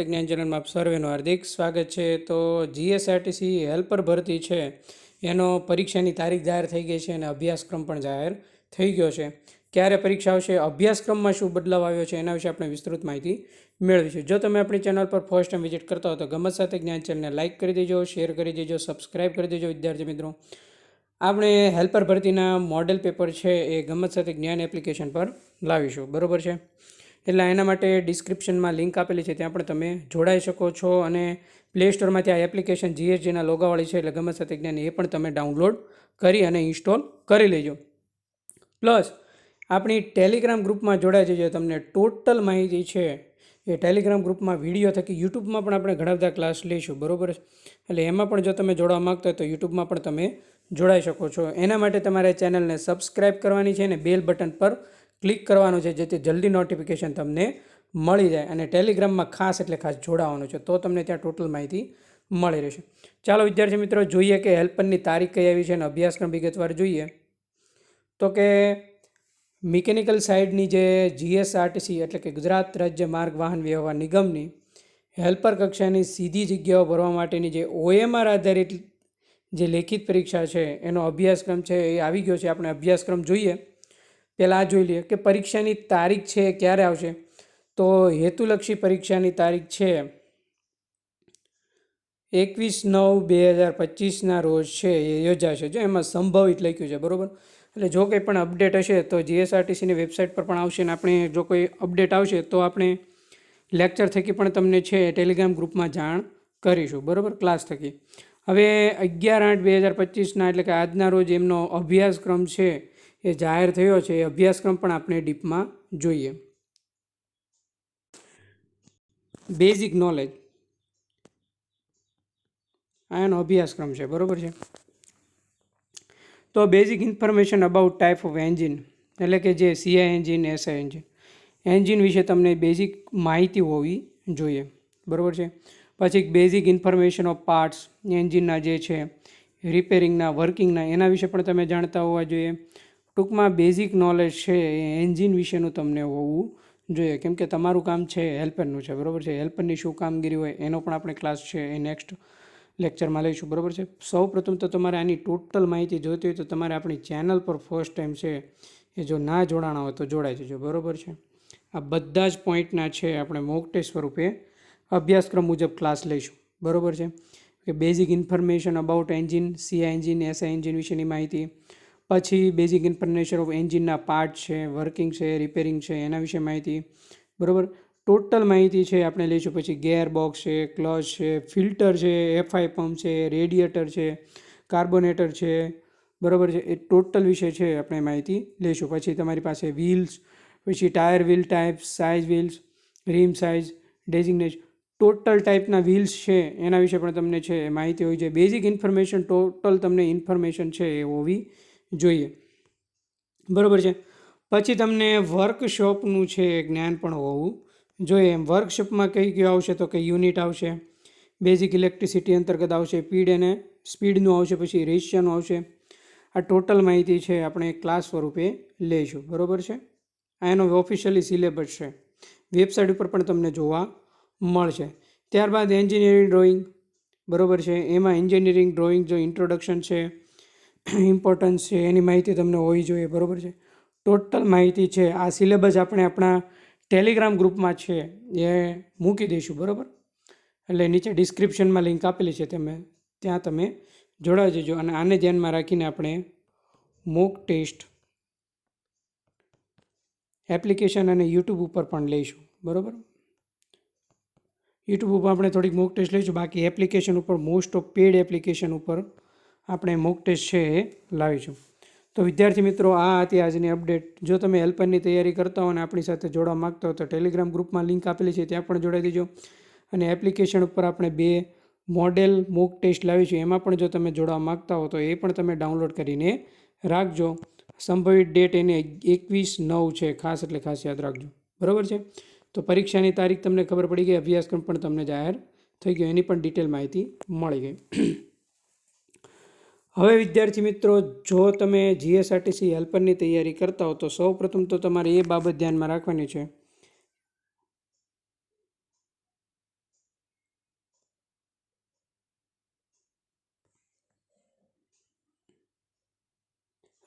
સાથે જ્ઞાન ચેનલમાં આપ સર્વેનું હાર્દિક સ્વાગત છે. તો જીએસઆરટીસી હેલ્પર ભરતી છે. એનો પરીક્ષાની તારીખ જાહેર થઈ ગઈ છે અને અભ્યાસક્રમ પણ જાહેર થઈ ગયો છે. ક્યારે પરીક્ષા આવશે, અભ્યાસક્રમમાં શું બદલાવ આવ્યો છે, એના વિશે આપણે વિસ્તૃત માહિતી મેળવીશું જો તમે આપણી ચેનલ પર ફર્સ્ટ ટાઈમ વિઝિટ કરતા હો તો ગમત સાથે જ્ઞાન ચેનલને લાઇક કરી દેજો શેર કરી દેજો સબસ્ક્રાઇબ કરી દેજો વિદ્યાર્થી મિત્રો. આપણે હેલ્પર ભરતીના મોડેલ પેપર છે એ ગમત સાથે જ્ઞાન એપ્લિકેશન પર લાવીશું. બરોબર છે? એટલે એના માટે ડિસ્ક્રિપ્શનમાં લિંક આપેલી છે, ત્યાં પણ તમે જોડાઈ શકો છો અને પ્લે સ્ટોરમાંથી આ એપ્લિકેશન જીએસજીના લોગાવાળી છે, એટલે ગમત સાથે જ્ઞાન એ પણ તમે ડાઉનલોડ કરી અને ઇન્સ્ટોલ કરી લેજો. પ્લસ આપણી ટેલિગ્રામ ગ્રુપમાં જોડાઈ જજો તમને ટોટલ માહિતી છે. એ ટેલિગ્રામ ગ્રુપમાં વીડિયો થકી યુટ્યુબમાં પણ આપણે ઘણા બધા ક્લાસ લઈશું, બરોબર એટલે એમાં પણ જો તમે જોડવા માગતા હોય તો યુટ્યુબમાં પણ તમે જોડાઈ શકો છો. એના માટે તમારે ચેનલને સબસ્ક્રાઈબ કરવાની છે અને બેલ બટન પર ક્લિક કરવાનું છે જેથી જલ્દી નોટિફિકેશન તમને મળી જાય અને ટેલિગ્રામમાં ખાસ એટલે ખાસ જોડાવાનું છે તો તમને ત્યાં ટોટલ માહિતી મળી રહેશે. ચાલો વિદ્યાર્થી મિત્રો, જોઈએ કે હેલ્પરની તારીખ કઈ આવી છે અને અભ્યાસક્રમ વિગતવાર જોઈએ. તો કે મિકેનિકલ સાઇડની જે જીએસઆરટીસી એટલે કે ગુજરાત રાજ્ય માર્ગ વાહન વ્યવહાર નિગમની હેલ્પર કક્ષાની સીધી જગ્યાઓ ભરવા માટેની જે ઓએમઆર આધારિત જે લેખિત પરીક્ષા છે, એનો અભ્યાસક્રમ છે એ આવી ગયો છે. આપણે અભ્યાસક્રમ જોઈએ. પહેલાં જોઈ લઈએ કે પરીક્ષાની તારીખ છે, ક્યારે આવશે? તો હેતુલક્ષી પરીક્ષાની તારીખ છે એકવીસ નવ બે હજાર પચીસના રોજ છે, એ યોજાશે. જો એમાં સંભવિત લખ્યું છે, બરાબર? એટલે જો કંઈ પણ અપડેટ હશે તો જીએસઆરટીસીની વેબસાઇટ પર પણ આવશે અને આપણે જો કોઈ અપડેટ આવશે તો આપણે લેક્ચર થકી પણ તમને છે ટેલિગ્રામ ગ્રુપમાં જાણ કરીશું, બરાબર? ક્લાસ થકી. હવે અગિયાર આઠ બે હજાર પચીસના એટલે કે આજના રોજ એમનો અભ્યાસક્રમ છે એ જાહેર થયો છે, એ અભ્યાસક્રમ પણ આપણે ડીપમાં જોઈએ. બેઝિક નોલેજ આ એનો અભ્યાસક્રમ છે, બરાબર છે? તો basic information about type of engine એટલે કે જે CI engine SI engine engine વિશે તમને બેઝિક માહિતી હોવી જોઈએ, બરાબર છે? પછી બેઝિક ઇન્ફોર્મેશન ઓફ પાર્ટ્સ એન્જિનના જે છે રિપેરિંગના વર્કિંગના એના વિશે પણ તમે જાણતા હોવા જોઈએ. ટૂંકમાં બેઝિક નોલેજ છે એ એન્જિન વિશેનું તમને હોવું જોઈએ. કેમ કે તમારું કામ છે હેલ્પરનું છે, બરાબર છે? હેલ્પરની શું કામગીરી હોય એનો પણ આપણે ક્લાસ છે એ નેક્સ્ટ લેક્ચરમાં લઈશું, બરાબર છે? સૌ પ્રથમ તો તમારે આની ટોટલ માહિતી જોઈતી હોય તો તમારે આપણી ચેનલ પર ફર્સ્ટ ટાઈમ છે એ જો ના જોડાણા હોય તો જોડાઈ જજો, બરાબર છે? આ બધા જ પોઈન્ટના છે આપણે મોક ટેસ્ટ સ્વરૂપે અભ્યાસક્રમ મુજબ ક્લાસ લઈશું, બરાબર છે? કે basic information about engine CI engine SI engine વિશેની માહિતી પછી બેઝિક ઇન્ફોર્મેશન ઓફ એન્જિનના પાર્ટ છે વર્કિંગ છે રિપેરિંગ છે, એના વિશે માહિતી. બરાબર? ટોટલ માહિતી છે, આપણે લઈશું પછી ગેર બોક્સ છે ક્લચ છે ફિલ્ટર છે એફઆઈ પંપ છે રેડિએટર છે કાર્બોનેટર છે, બરાબર છે? એ ટોટલ વિશે છે, આપણે માહિતી લઈશું. પછી તમારી પાસે વ્હીલ્સ પછી tyre wheel type size wheels rim size ડેઝિંગનેજ total ટાઈપના વ્હીલ્સ છે, એના વિશે પણ તમને છે, માહિતી હોવી જોઈએ બેઝિક ઇન્ફોર્મેશન ટોટલ તમને ઇન્ફોર્મેશન છે, એ હોવી જોઈએ. બરાબર છે. પછી તમને વર્કશોપનું છે જ્ઞાન પણ હોવું જોઈએ. એમ વર્કશોપમાં કઈ કયું આવશે તો કે યુનિટ આવશે, બેઝિક ઇલેક્ટ્રિસિટી અંતર્ગત આવશે પીડ અને સ્પીડનું આવશે, પછી રેશિયાનું આવશે. આ ટોટલ માહિતી છે આપણે ક્લાસ સ્વરૂપે લઈશું. બરાબર છે? આ એનો ઓફિશિયલી સિલેબસ છે. વેબસાઇટ ઉપર પણ તમને જોવા મળશે. ત્યારબાદ એન્જિનિયરિંગ ડ્રોઈંગ. બરાબર છે? એમાં એન્જિનિયરિંગ ડ્રોઈંગ જો ઇન્ટ્રોડક્શન છે ઇમ્પોર્ટન્સ છે, એની માહિતી તમને હોવી જોઈએ, બરાબર છે? ટોટલ માહિતી છે, આ સિલેબસ આપણે આપણા ટેલિગ્રામ ગ્રુપમાં છે, એ મૂકી દઈશું, બરાબર? એટલે નીચે ડિસ્ક્રિપ્શનમાં લિંક આપેલી છે તમે ત્યાં તમે જોડાઈ જજો અને આને ધ્યાનમાં રાખીને આપણે મોક ટેસ્ટ એપ્લિકેશન અને યુટ્યુબ ઉપર પણ લઈશું, બરાબર? યુટ્યુબ ઉપર આપણે થોડીક મોક ટેસ્ટ લઈશું, બાકી એપ્લિકેશન ઉપર મોસ્ટ ઓફ પેડ એપ્લિકેશન ઉપર આપણે મોક ટેસ્ટ છે એ લાવીશું. તો વિદ્યાર્થી મિત્રો, આ હતી આજની અપડેટ જો તમે હેલ્પરની તૈયારી કરતા હો અને આપણી સાથે જોડવા માગતા હો તો ટેલિગ્રામ ગ્રુપમાં લિંક આપેલી છે, ત્યાં પણ જોડાઈ દેજો. અને એપ્લિકેશન ઉપર આપણે બે મોડેલ મોક ટેસ્ટ લાવીશું. એમાં પણ જો તમે જોડવા માગતા હો તો એ પણ તમે ડાઉનલોડ કરીને રાખજો. સંભવિત ડેટ એને એકવીસ નવ છે, ખાસ એટલે ખાસ યાદ રાખજો. બરાબર છે? તો પરીક્ષાની તારીખ તમને ખબર પડી ગઈ, અભ્યાસક્રમ પણ તમને જાહેર થઈ ગયો. એની પણ ડિટેલ માહિતી મળી ગઈ. હવે વિદ્યાર્થી મિત્રો, જો તમે જીએસઆરટીસી હેલ્પરની તૈયારી કરતા હો, તો સૌ પ્રથમ તો તમારે એ બાબત ધ્યાનમાં રાખવાની છે.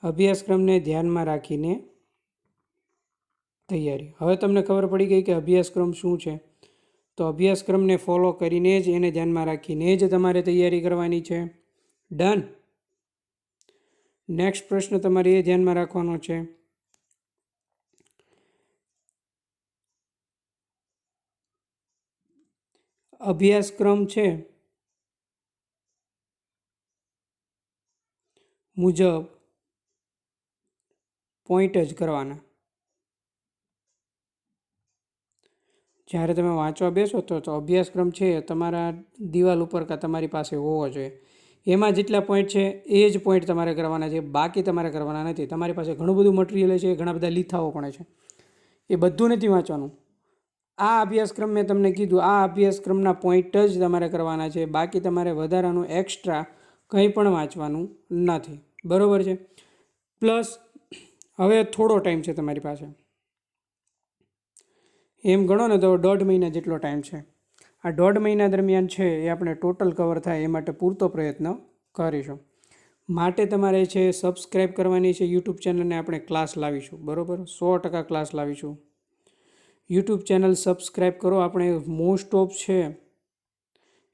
અભ્યાસક્રમને ધ્યાનમાં રાખીને તૈયારી. હવે તમને ખબર પડી ગઈ કે અભ્યાસક્રમ શું છે? તો અભ્યાસક્રમને ફોલો કરીને જ એને ધ્યાનમાં રાખીને જ તમારે તૈયારી કરવાની છે. ડન. નેક્સ્ટ પ્રશ્ન તમારે એ ધ્યાનમાં રાખવાનો છે. અભ્યાસક્રમ છે. મુજબ પોઈન્ટ જ કરવાના. જ્યારે તમે વાંચવા બેસો તો અભ્યાસક્રમ છે તમારા દિવાલ ઉપર કાં તમારી પાસે હોવો જોઈએ. એમાં જેટલા પોઈન્ટ છે, એ જ પોઈન્ટ તમારે કરવાના છે. બાકી તમારે કરવાના નથી. તમારી પાસે ઘણું બધું મટીરિયલ છે ઘણા બધા લીથાઓ પણ છે. એ બધું નથી વાંચવાનું. આ અભ્યાસક્રમ મેં તમને કીધું, આ અભ્યાસક્રમના પોઈન્ટ જ તમારે કરવાના છે. બાકી તમારે વધારાનું એક્સ્ટ્રા કંઈ પણ વાંચવાનું નથી. બરાબર છે? પ્લસ હવે થોડો ટાઈમ છે તમારી પાસે. એમ ગણો ને તો દોઢ મહિના જેટલો ટાઈમ છે. આ દોઢ મહિના દરમિયાન છે એ આપણે ટોટલ કવર થાય એ માટે પૂરતો પ્રયત્ન કરીશું. માટે તમારે છે સબસ્ક્રાઈબ કરવાની છે યુટ્યુબ ચેનલને આપણે ક્લાસ લાવીશું, બરાબર? સો ટકા ક્લાસ લાવીશું. યુટ્યુબ ચેનલ સબસ્ક્રાઈબ કરો, આપણે મોસ્ટ ઓફ છે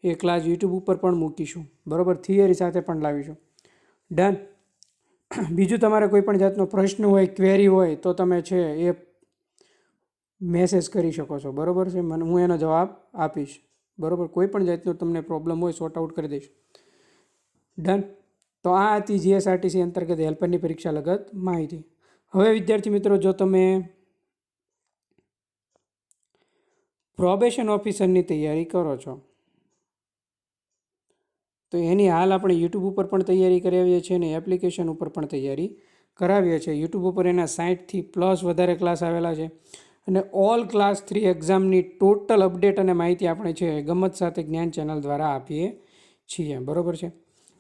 એ ક્લાસ યુટ્યુબ ઉપર પણ મૂકીશું, બરાબર? થિયરી સાથે પણ લાવીશું. ડન. બીજું તમારે કોઈ પણ જાતનો પ્રશ્ન હોય, ક્વેરી હોય, તો તમે છે એ મેસેજ કરી શકો છો. બરાબર છે? મને, હું એનો જવાબ આપીશ. બરાબર? કોઈ પણ જાતનો તમને પ્રોબ્લેમ હોય સોર્ટ આઉટ કરી દઈશ. ડન તો આ હતી જીએસઆરટીસી અંતર્ગત હેલ્પરની પરીક્ષા લગત માહિતી. હવે વિદ્યાર્થી મિત્રો, જો તમે પ્રોબેશન ઓફિસરની તૈયારી કરો છો, તો એની હાલ આપણે યુટ્યુબ ઉપર પણ તૈયારી કરાવીએ છીએ અને એપ્લિકેશન ઉપર પણ તૈયારી કરાવીએ છીએ. યુટ્યુબ ઉપર એના સાઠથી પ્લસ વધારે ક્લાસ આવેલા છે. અને ઓલ ક્લાસ થ્રી એક્ઝામની ટોટલ અપડેટ અને માહિતી આપણે છે ગમત સાથે જ્ઞાન ચેનલ દ્વારા આપીએ છીએ. બરાબર છે?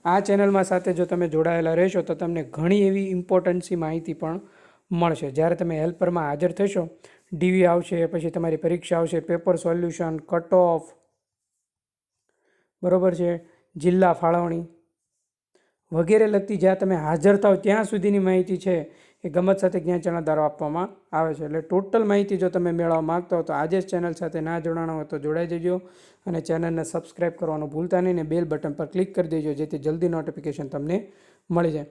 આ ચેનલમાં સાથે જો તમે જોડાયેલા રહેશો તો તમને ઘણી એવી ઇમ્પોર્ટન્સી માહિતી પણ મળશે. જ્યારે તમે હેલ્પરમાં હાજર થશો ડીવી આવશે, પછી તમારી પરીક્ષા આવશે પેપર સોલ્યુશન કટ ઓફ બરાબર છે? જિલ્લા ફાળવણી વગેરે લગતી જ્યાં તમે હાજર થાવ ત્યાં સુધીની માહિતી છે. એ ગમત સાથે જ્ઞાન ચેનલ દ્વારા આપવામાં આવે છે. એટલે ટોટલ માહિતી જો તમે મેળવવા માગતા હો તો આજે જ ચેનલ સાથે ના જોડાણો હોય તો જોડાઈ જજો અને ચેનલને સબસ્ક્રાઈબ કરવાનું ભૂલતા નહીં ને બેલ બટન પર ક્લિક કરી દેજો જેથી જલ્દી નોટિફિકેશન તમને મળી જાય.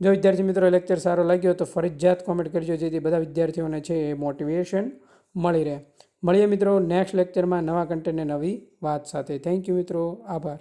જો વિદ્યાર્થી મિત્રો લેક્ચર સારો લાગ્યો તો ફરજિયાત કોમેન્ટ કરજો જેથી બધા વિદ્યાર્થીઓને છે એ મોટિવેશન મળી રહે. મળીએ મિત્રો નેક્સ્ટ લેક્ચરમાં નવા કન્ટેન્ટને નવી વાત સાથે. થેન્ક યુ મિત્રો. આભાર.